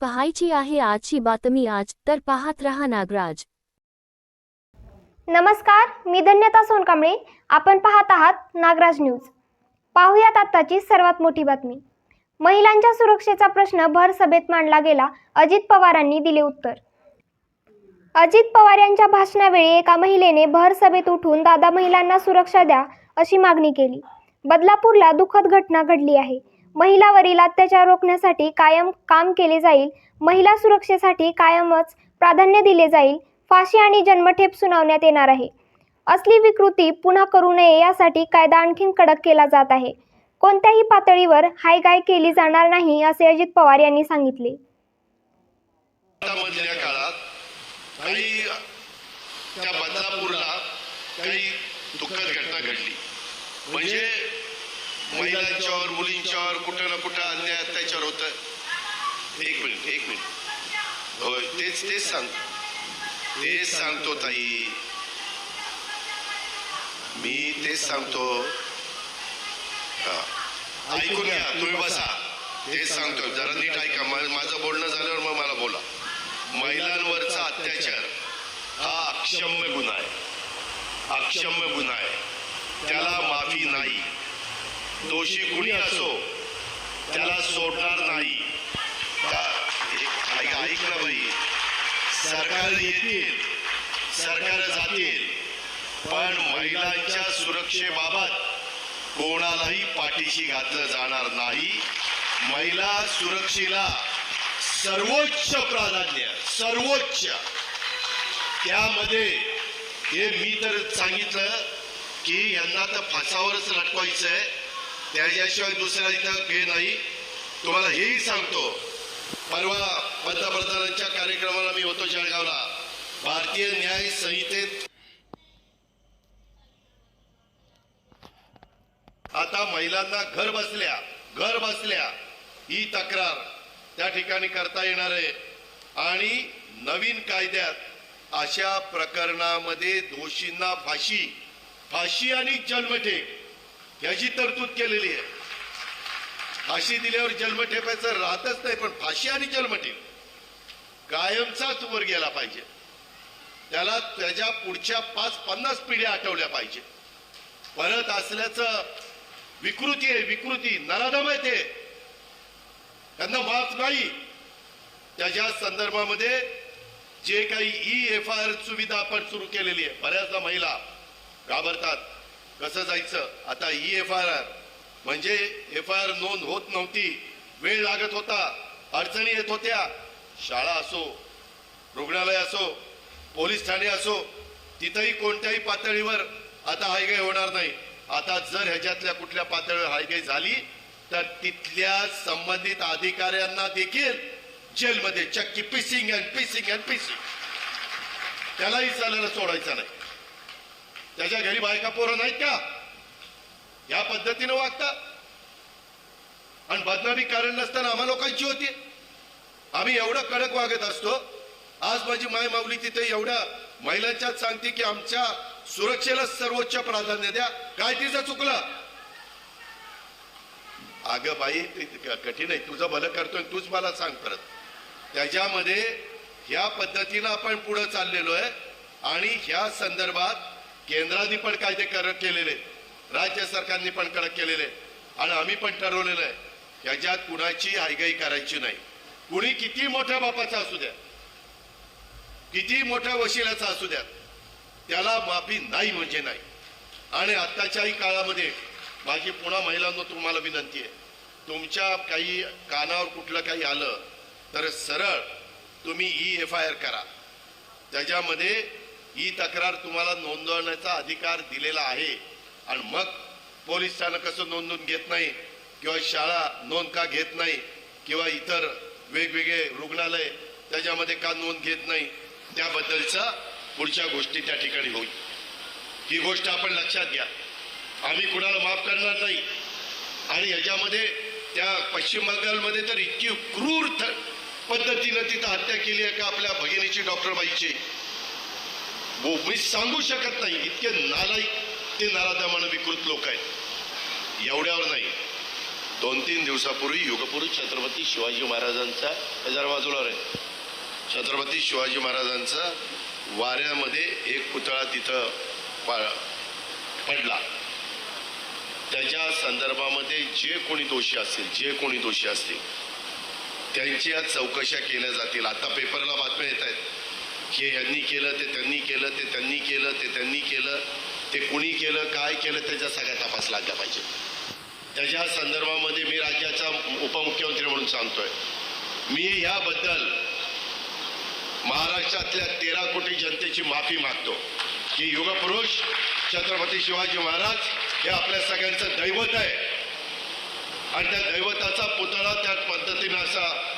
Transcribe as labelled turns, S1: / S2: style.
S1: पाहायची आहे आजची बातमी आज तर पाहत रहा नागराज.
S2: नमस्कार मी धन्यता सोनकांबळे. आपण पाहत आहात नागराज न्यूज. पाहूयात आत्ताची सर्वात मोठी बातमी. महिलांच्या सुरक्षेचा प्रश्न भर सभेत मांडला गेला अजित पवारांनी दिले उत्तर. अजित पवार यांच्या भाषणावेळी एका महिलेने भर सभेत उठून दादा महिलांना सुरक्षा द्या अशी मागणी केली. बदलापूरला दुःखद घटना घडली आहे. महिलावरील अत्याचार रोखण्यासाठी कायम काम केले जाईल. महिला सुरक्षेसाठी कायमच प्राधान्य दिले जाईल. फाशी आणि जन्मठेप सुनावण्यात येणार आहे. असली विकृती पुन्हा करू नये यासाठी कायदा आणखीन कडक केला जात आहे. कोणत्याही पातळीवर हायगाय केली जाणार नाही असे अजित पवार यांनी सांगितले.
S3: काळात काही त्या बदलापूरला काही दुःखद घटना घडली. म्हणजे महिलांच्यावर मुलींच्यावर कुठं ना कुठं अन्याय अत्याचार होत एक मिनिट एक मिनिट. होय तेच तेच सांगतो तेच सांगतो ताई. मी तेच सांगतो. ऐकून घ्या तुम्ही बसा. तेच सांगतो. जरा नीट ऐका. माझं बोलणं झाल्यावर मग मला बोला. महिलांवरचा अत्याचार हा अक्षम्य गुन्हा आहे. अक्षम्य गुन्हा आहे. त्याला माफी नाही. दोषी कुणी असो त्याला सोडणार नाही. ऐक ना बाई. सरकार येतील सरकार जातील. पण महिलांच्या सुरक्षेबाबत कोणालाही पाठीशी घातलं जाणार नाही. महिला सुरक्षेला सर्वोच्च प्राधान्य सर्वोच्च. त्यामध्ये हे मी तर सांगितलं की यांना तर फासावरच लटकवायचं आहे त्याच्याशिवाय दुसऱ्या इथं हे नाही. तुम्हाला हेही सांगतो. परवा पंतप्रधानांच्या कार्यक्रमाला मी होतो जळगावला. भारतीय न्याय संहितेत आता महिलांना घर बसल्या घर बसल्या ही तक्रार त्या ठिकाणी करता येणार आहे. आणि नवीन कायद्यात अशा प्रकरणामध्ये दोषींना फाशी फाशी आणि जन्मठेप. याची तरतूद केलेली आहे. फाशी दिल्यावर जन्मठेपायचं राहतच नाही पण फाशी आणि जन्मठेप कायमचाच वर गेला पाहिजे. त्याला त्याच्या पुढच्या पाच पन्नास पिढ्या आठवल्या पाहिजे. परत असल्याचं विकृती आहे विकृती नराधम आहे ते. त्यांना माफ नाही. त्याच्या संदर्भामध्ये जे काही ई एफ आय आर सुविधा आपण सुरू केलेली आहे. बऱ्याचदा महिला घाबरतात. कसं जायचं? आता ई एफ आय आर. म्हणजे एफ आय आर नोंद होत नव्हती. वेळ लागत होता. अडचणी येत होत्या. शाळा असो रुग्णालय असो पोलीस ठाणे असो तिथंही कोणत्याही पातळीवर आता हायगाई होणार नाही. आता जर ह्याच्यातल्या कुठल्या पातळीवर हायगाई झाली तर तिथल्या संबंधित अधिकाऱ्यांना देखील जेलमध्ये चक्की fishing and fishing and fishing. त्यालाही चालायला सोडायचं नाही. त्याच्या घरी बायका पोरं नाहीत का? या पद्धतीनं वागतात. आणि बदनामी कारण नसताना आम्हा लोकांची होती. आम्ही एवढं कडक वागत असतो. आज माझी माय माऊली तिथे एवढ्या महिलांच्याच सांगते की आमच्या सुरक्षेला सर्वोच्च प्राधान्य द्या. काय तिचं चुकलं? अगं बाई कठीण आहे. तुझं भलं करतोय तूच मला सांग परत. त्याच्यामध्ये ह्या पद्धतीनं आपण पुढे चाललेलो आहे. आणि ह्या संदर्भात केंद्राने पण कायदे कडक केलेले राज्य सरकारने पण कडक केलेले आणि आम्ही पण ठरवलेलं आहे याच्यात कुणाची हायगाई करायची नाही. कुणी किती मोठ्या बापाचा असू द्या किती मोठ्या वशिलाचा असू द्या त्याला माफी नाही म्हणजे नाही. आणि आत्ताच्याही काळामध्ये माझी पुन्हा महिलांना तुम्हाला विनंती आहे तुमच्या काही कानावर कुठलं काही आलं तर सरळ तुम्ही ई एफ आय आर करा. त्याच्यामध्ये ही तक्रार तुम्हाला नोंदवण्याचा अधिकार दिलेला आहे. आणि मग पोलीस स्थानक कसं नोंदवून घेत नाही किंवा शाळा नोंद का घेत नाही किंवा इतर वेगवेगळे रुग्णालय त्याच्यामध्ये का नोंद घेत नाही त्याबद्दलचा पुढच्या गोष्टी त्या ठिकाणी होईल. ही गोष्ट आपण लक्षात घ्या. आम्ही कुणाला माफ करणार नाही. आणि ह्याच्यामध्ये त्या पश्चिम बंगालमध्ये तर इतकी क्रूर थ- पद्धतीनं तिथं हत्या केली आहे का आपल्या भगिनीची डॉक्टर बाईची? मी सांगू शकत नाही. इतके नालायक ते नराधमान विकृत लोक आहेत. एवढ्यावर नाही. दोन तीन दिवसापूर्वी युगपुरुष छत्रपती शिवाजी महाराजांचा हजार जरा बाजूला छत्रपती शिवाजी महाराजांचा वाऱ्यामध्ये एक पुतळा तिथं पा- पडला. त्याच्या संदर्भामध्ये जे कोणी दोषी असतील जे कोणी दोषी असतील त्यांची आज चौकशा केल्या जातील. आता पेपरला बातम्या येत आहेत. की यांनी केलं ते त्यांनी केलं ते त्यांनी केलं ते त्यांनी केलं ते कुणी केलं काय केलं त्याचा सगळ्या तपास लागला पाहिजे. त्याच्या संदर्भामध्ये मी राज्याचा उपमुख्यमंत्री म्हणून सांगतोय. मी याबद्दल महाराष्ट्रातल्या तेरा कोटी जनतेची माफी मागतो. की युगपुरुष छत्रपती शिवाजी महाराज हे आपल्या सगळ्यांचं दैवत आहे. आणि त्या दैवताचा पुतळा त्या पद्धतीनं असा